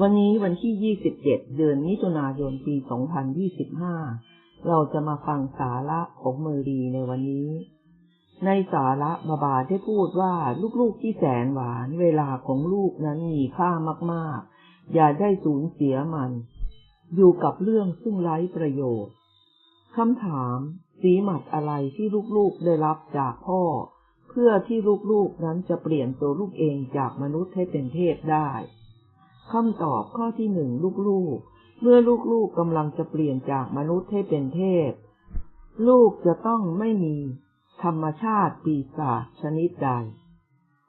วันนี้วันที่ 27 เดือนมิถุนายน ปี 2025 เราจะมาฟังสาระของเมรีในวันนี้ ในสาระบาบาได้พูดว่าลูกๆที่แสนหวาน เวลาของลูกนั้นมีค่ามากๆ อย่าได้สูญเสียมัน อยู่กับเรื่องซึ่งไร้ประโยชน์คำถาม สีหมัดอะไรที่ลูกๆได้รับจากพ่อเพื่อที่ลูกๆนั้นจะเปลี่ยนตัวลูกเองจากมนุษย์ให้เป็นเทพได้ คำตอบข้อที่หนึ่งลูกๆ เมื่อลูกๆกำลังจะเปลี่ยนจากมนุษย์ให้เป็นเทพ ลูกจะต้องไม่มีธรรมชาติปีศาจชนิดใด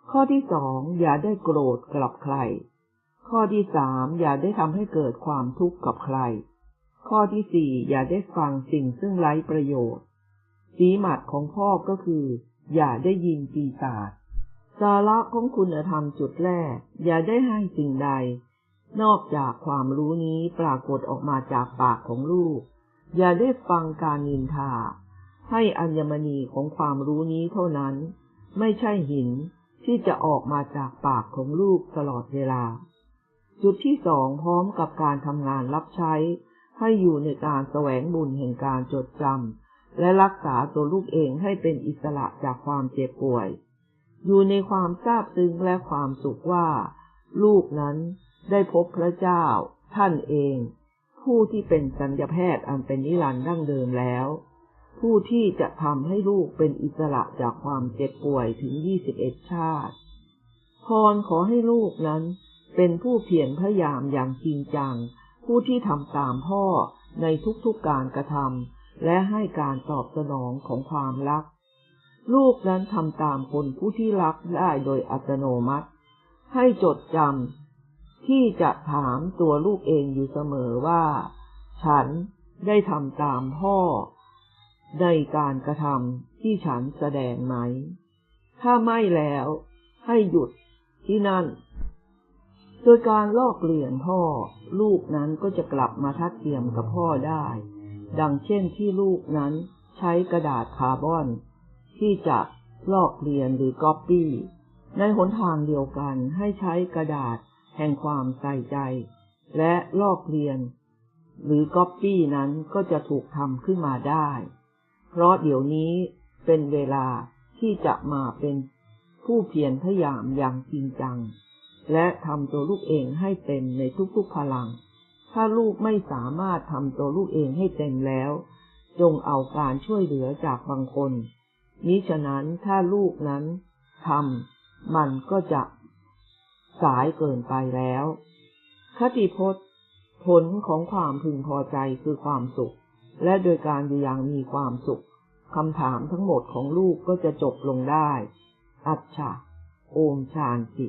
ข้อที่สองอย่าได้โกรธกลับใคร ข้อที่สามอย่าได้ทำให้เกิดความทุกข์กับใคร ข้อที่สี่อย่าได้ฟังสิ่งซึ่งไร้ประโยชน์ สีหมัดของพ่อก็คือ อย่าได้ยินปีศาจ สาระของคุณธรรมจุดแรก อย่าได้ให้สิ่งใด นอกจากความรู้นี้ปรากฏออกมาจากปากของลูก อย่าได้ฟังการนินทา ให้อัญมณีของความรู้นี้เท่านั้น ไม่ใช่หินที่จะออกมาจากปากของลูกตลอดเวลา จุดที่สองพร้อมกับการทำงานรับใช้ ให้อยู่ในการแสวงบุญแห่งการจดจำและรักษาตัวลูกเองให้เป็นอิสระจากความเจ็บป่วย อยู่ในความซาบซึ้งและความสุขว่า ลูกนั้นได้พบพระเจ้า ท่านเอง ผู้ที่เป็นสัญญาแพทย์อันเป็นนิรันดร์ดั้งเดิมแล้ว ผู้ที่จะทำให้ลูกเป็นอิสระจากความเจ็บป่วยถึง21ชาติพรขอให้ลูกนั้นเป็นผู้เพียรพยายามอย่างจริงจัง ผู้ที่ทำตามพ่อในทุกๆการกระทำและให้การตอบสนองของความรัก ลูกนั้นทำตามคนผู้ที่รักได้โดยอัตโนมัติ ให้จดจำที่จะถามตัวลูกเองอยู่เสมอว่า ฉันได้ทำตามพ่อ ในการกระทำที่ฉันแสดงไหม ถ้าไม่แล้ว ให้หยุดที่นั่น โดยการลอกเลียนพ่อ ลูกนั้นก็จะกลับมาทัดเทียมกับพ่อได้ ดังเช่นที่ลูกนั้นใช้กระดาษคาร์บอน ที่จะลอกเลียนหรือก๊อปปี้ ในหนทางเดียวกันให้ใช้กระดาษแห่งความใส่ใจ และลอกเลียน หรือก๊อปปี้นั้นก็จะถูกทำขึ้นมาได้ เพราะเดี๋ยวนี้เป็นเวลาที่จะมาเป็นผู้เพียรพยายามอย่างจริงจัง และทำตัวลูกเองให้เต็มในทุกๆพลัง ถ้าลูกไม่สามารถทำตัวลูกเองให้เต็มแล้ว จงเอาการช่วยเหลือจากบางคน มิฉะนั้นถ้าลูกนั้นทำมันก็จะสายเกินไปแล้ว คติพจน์ ผลของความพึงพอใจคือความสุข และโดยการอยู่อย่างมีความสุขคำถามทั้งหมดของลูกก็จะจบลงได้ อัจฉะโอมชานติ